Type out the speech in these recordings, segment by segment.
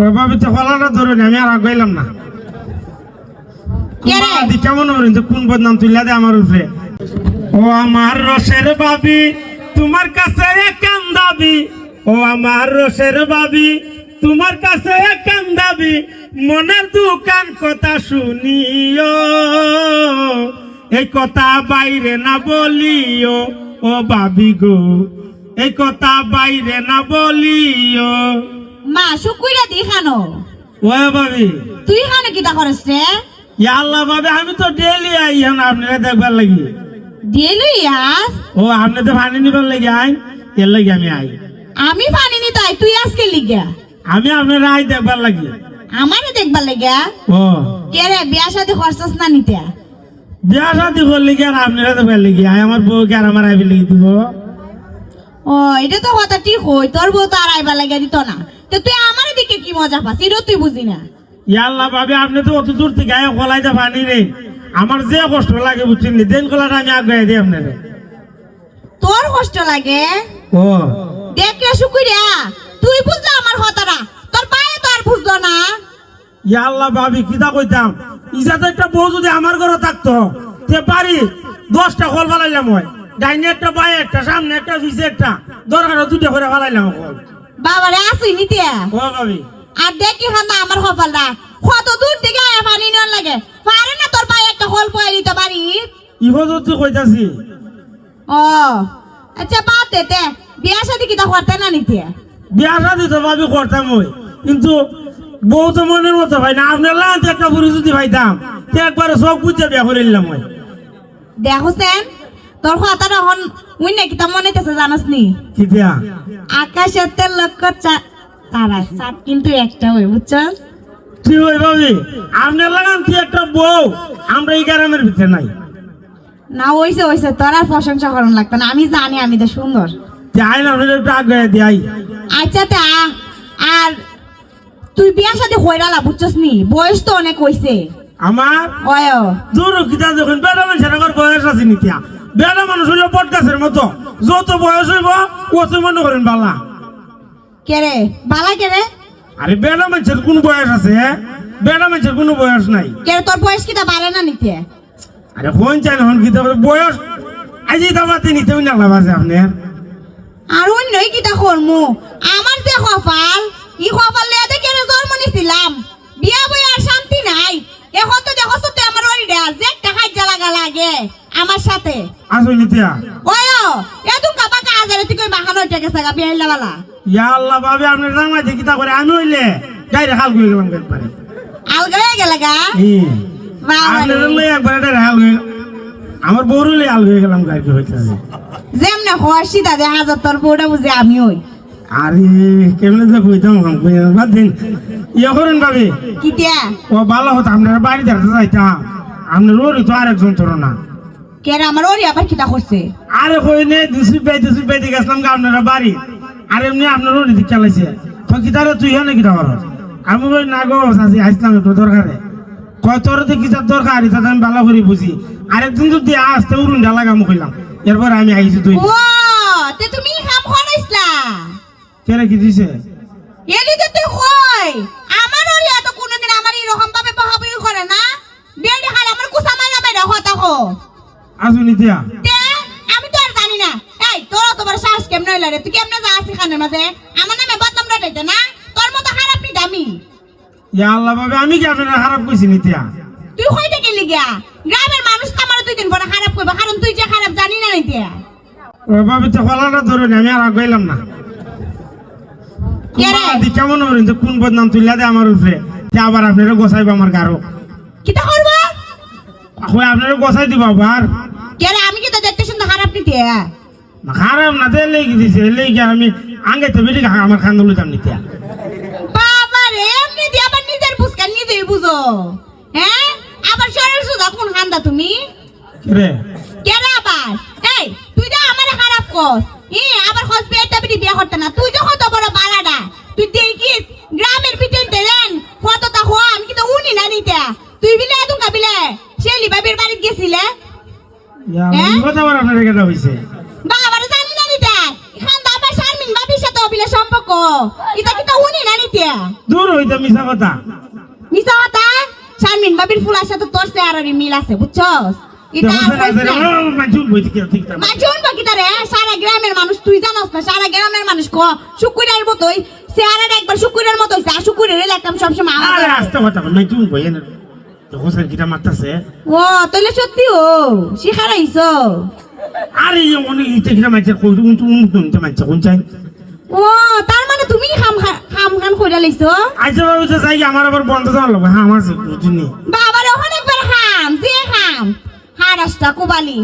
ওইভাবে তো গলাটা ধরে আমি আর আগাইলাম না? কেমন হবেন তো কোন বদনাম দে আমার উপরে। ও আমার রসের বাবি তোমার কাছে দাবি? ও আমার রসের বাবি তোমার কাছে কান দাবি? মনের দোকান কথা শুনিও এই কথা বাইরে না বলিও। ও বাবি গো এই কথা বাইরে না বলিও। মা শুকুইরা দি খানো। ও বাবি তুই খানো কিতা করস রে? ইয়া আল্লাহ বাবি আমি তো ডেলি আই এখন আপনারা দেখবার লাগি। ডেলি আস? ও আপনি তো পানি নিবার লাগি আই। এর লাগি আমি আই। আমি পানি নি তাই তুই আজকে লিগা? আমি আপনার আই দেখবার লাগি। আমারে দেখবার লাগা? ও। কে রে বিয়া সাথে খরচাস না নিতে? বিয়া শাদি করলে কি আর আপনারা দেখবার লাগি? আই আমার বউকে আর আমার আইবি লাগি দিব? ও এটা তো কথা ঠিক হই তোর বউ তো আর আইবার লাগা দিত না। তো তুই আমার দিকে কি মজা পাস? এটা তুই বুঝি না। ইয়া আল্লাহ বাবি আপনি তো অত দূর থেকে আয় কলাই যা পানি রে আমার যে কষ্ট লাগে বুঝছেন নি? দেন কলাটা আমি আগে দিই আপনারে। তোর কষ্ট লাগে? ও। দেখ রে শুকুরিয়া তুই বুঝলা আমার কথাটা? তোর পায়ে তো আর বুঝলো না। ইয়া আল্লাহ বাবি কিতা কইতাম? ইজাতে একটা বউ যদি আমার ঘরে থাকতো তে পারি দশটা কল ফালাইলাম হয়। ডাইনে একটা বাই একটা সামনে একটা পিছে একটা দরকার দুইটা করে ফালাইলাম কল বাবারে আসি নিতে ও বাবি আর দেখি খানা আমার কপালটা কত দূর থেকে আয়া পানি নেওয়ার লাগে? পারে না তোর পায়ে একটা কল পাই দিতে পারি? ইহো যদি কইতাছি? ও আচ্ছা বাদ দে তে বিয়া শাদি কিতা করতে না নিতে বিয়া শাদি তো ভাবি করতাম ওই। কিন্তু বউ তো মনের মতো ভাই না আপনার লাগাতে একটা বুড়ি যদি ভাইতাম তে একবারে সব বুঝতে বিয়া করে নিলাম ওই। দেখছেন তোর কথাটা হন উই না কিতা মনে জানাস নি? কি আকাশের তেল লক্ষ তারা সাত কিন্তু একটা হই বুঝছস? ঠিক ওই ভাবি। আপনার লাগান তুই একটা বউ আমরা এই গ্রামের ভিতরে নাই। না ওইসে ওইসে তোর আর প্রশংসা করার লাগতো না আমি জানি আমি তো সুন্দর। যাই না আপনার একটু আগে দিয়াই আচ্ছা তা আর তুই বিয়া সাথে হইরালা বুঝছস নি বয়স তো অনেক হইছে। আমার? দূর কিতা যখন বেড়া মানুষের আমার বয়স আছে নিতিয়া বেড়া মানুষ হইলে বটগাছের মতো। যত বয়স হইব অত মনে করেন বালা? কে রে? বালা কে রে? আরে বেড়া মানুষের কোন বয়স আছে হ্যাঁ? বেড়া মানুষের কোনো বয়স নাই। কে রে তোর বয়স কিটা বাড়ে না নিতে? আরে কোন চাই না হন কিতা বলে বয়স? আজি দাবাতে নিতে না লাভ আছে আপনার আর অন্যই কিটা করমু? আমার যে কপাল ই কপাল লিয়ে দেখে রে জন্ম নিছিলাম বিয়া বই আর শান্তি নাই এখন তো দেখো তো আমার ওই রে যে একটা খাইজা লাগা লাগে আমার সাথে। আসো নিতিয়া। ওয় এত কাবা কাজারে তুই কই বাহানো এটা গেছে গা বিয়া লাগালা ইয়া আল্লাহ ভাবে আপনার রাঙাইতে কিতা করে আমি হইলে ডাইরে হাল করে গেলাম একবারে আলগা হয়ে গেল গা? ই, বাবা আপনার রে। লই একবারে ডাইরে হাল হয়ে আমার বউর লই হাল হয়ে গেলাম গাড়ি হইতে যেমনে হর্ষি দাদা হাজার তোর বউটা বুঝে আমি ওই আরে কেমনে যে কইতাম হাম কই বাদ দিন। ইয়া করেন ভাবি। কিতিয়া ও ভালো হতো আপনার বাড়ি দেখতে যাইতাম। আপনার ওরই তো আরেকজন তোর না। কেন আমার ওরি আবার কিতা করছে? আরে কই নে দুসি পাই দুসি পাই দিয়ে গেছিলাম গা আপনার বাড়ি। আর এমনি আপনার ওরই দিক চালাইছে। তো কি তারে তুই হনে কিটা কর। আমি বলি না গো সাসি আসলাম একটু দরকারে। কয় তোর তো কিতার দরকার এটা আমি ভালো করে বুঝি। আরেকদিন যদি আসতে উড়ুন ঢালা গাম কইলাম। এরপর আমি আইছি তুই ও তে তুমি কাম করাইছলা কেরে কি দিছে? এলি তো তুই কই? আমার ওরি এত কোনদিন আমার এরকম ভাবে বহাবই করে না? বেডি খাল আমার কুসা মাইরা বাইরা কথা কো নিতিয়া তে আমি তো আর জানি না। এই তোর তোমার শ্বাস কেমনে হইলা রে? তুই কেমনে যা আসি খানের মাঝে? আমার নামে বদনাম রটাইতে না? তোর মতো খারাপ নি দামি। ইয়া আল্লাহ ভাবে আমি কি আপনার খারাপ কইছি নিতিয়া তুই কইতে গেলি গিয়া গ্রামের মানুষ তো আমার দুই দিন পরে খারাপ কইবা কারণ তুই যে খারাপ জানি না নিতে। ওইভাবে তো গলাটা ধরে নি, আমি আর আগাইলাম না। কেমন হবেন তো কোন বদনাম তুলিয়া দে আমার উপরে? আবার আপনারা গোসাইব আমার গারো। কিতা করবা? আপনারা গোসাই দিব আবার? কে আমি কি তো দেখতে শুনতে খারাপ নিতে? খারাপ না তো লেগে দিছে লেগে আমি আগে তো বেরিয়ে আমার খান্দ লইতাম নিতে। বাবা রে এমনি দিয়ে আবার নিজের বুঝকা নিজেই বুঝো। হ্যাঁ? আবার শরীর সুদা কোন খান্দা তুমি? রে কে রে? আবার? এই তুই যা আমারে খারাপ কস। ই আবার খস বিয়ে টাবি বিয়ে করতে না। তুই যখন তো বড় বালাডা। তুই দেখিস গ্রামের পিটেন দেন কতটা হো আমি কিন্তু উনি না নিতে তুই বিলে এত কাবিলে শেলি বাবির বাড়িতে গেছিলে ইয়া হ্যাঁ? এই কথা আবার আপনার কেটা হইছে? বাবারে জানি না নিতে। এখান আবার শারমিন বাবির সাথে অবিলে সম্পর্ক। ইতা কিতা উনি না নিতিয়া দূর হইতে মিছা কথা। মিছা কথা? শারমিন বাবির ফুলার সাথে তোর চেহারারই মিল আছে বুঝছস? সারা গ্রামের মানুষ তুই জানাস না সারা গ্রামের মানুষ ক? শুকুরের মতোই চেহারাটা একবার শুকুরের মতো শুকুরের দেখতাম সবসময় আস্তে কথা বল না স্যার কিটা মারতাছে। ও তাহলে সত্যি ও শিখার আইস আরে অনেক ইতে কিটা মারছে কই উন তুন তুন তে মারছে কোন চাই ও তার মানে তুমি খাম খাম খান কইরা লইছো আইসা বাবু তো আমার আবার বন্ধ জানা লাগবে হ্যাঁ আমার বুঝুনি বাবার ওখানে একবার খাম যে খাম। হারাসটা কোবালি।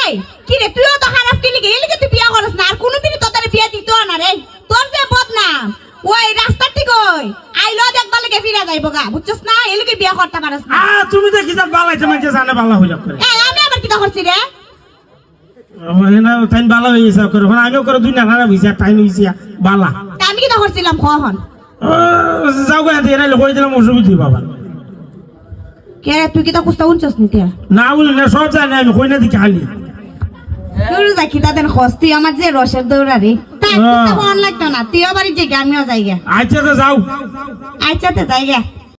এই কি রে তুইও তো খারাপ কি লিগে এই লিগে তুই বিয়া করছ না আর কোনো তোদের বিয়া দিত না রে তোর যে বদনাম। ওই রাস্তার ঠিক ওই আইলো দেখবার লেগে ফিরা যাইব গা বুঝছস না? এই লিগে বিয়া করতে পারছ না। আ তুমি তো কিটা বালাইছে মাঝে জানে বালা হইলা করে। এই আমি আবার কিটা করছি রে? না তাই বালা হয়ে গেছে করে। আমিও করে দুই না খারাপ হয়েছে তাই হয়েছে বালা। তা আমি কিটা করছিলাম কখন যাও গো এনে এনে কই দিলাম অসুবিধা বাবা কে তুই কিটা কুস্তা উনছস নি তে? না বলি না সব জানি আমি কই না দিকে খালি। তোর যা কিটা দেন খস তুই আমার যে রসের দৌড়া রে। তা লাগতো না। তুইও বাড়ি আমিও যাই আচ্ছা তো যাও। আচ্ছা তো যাই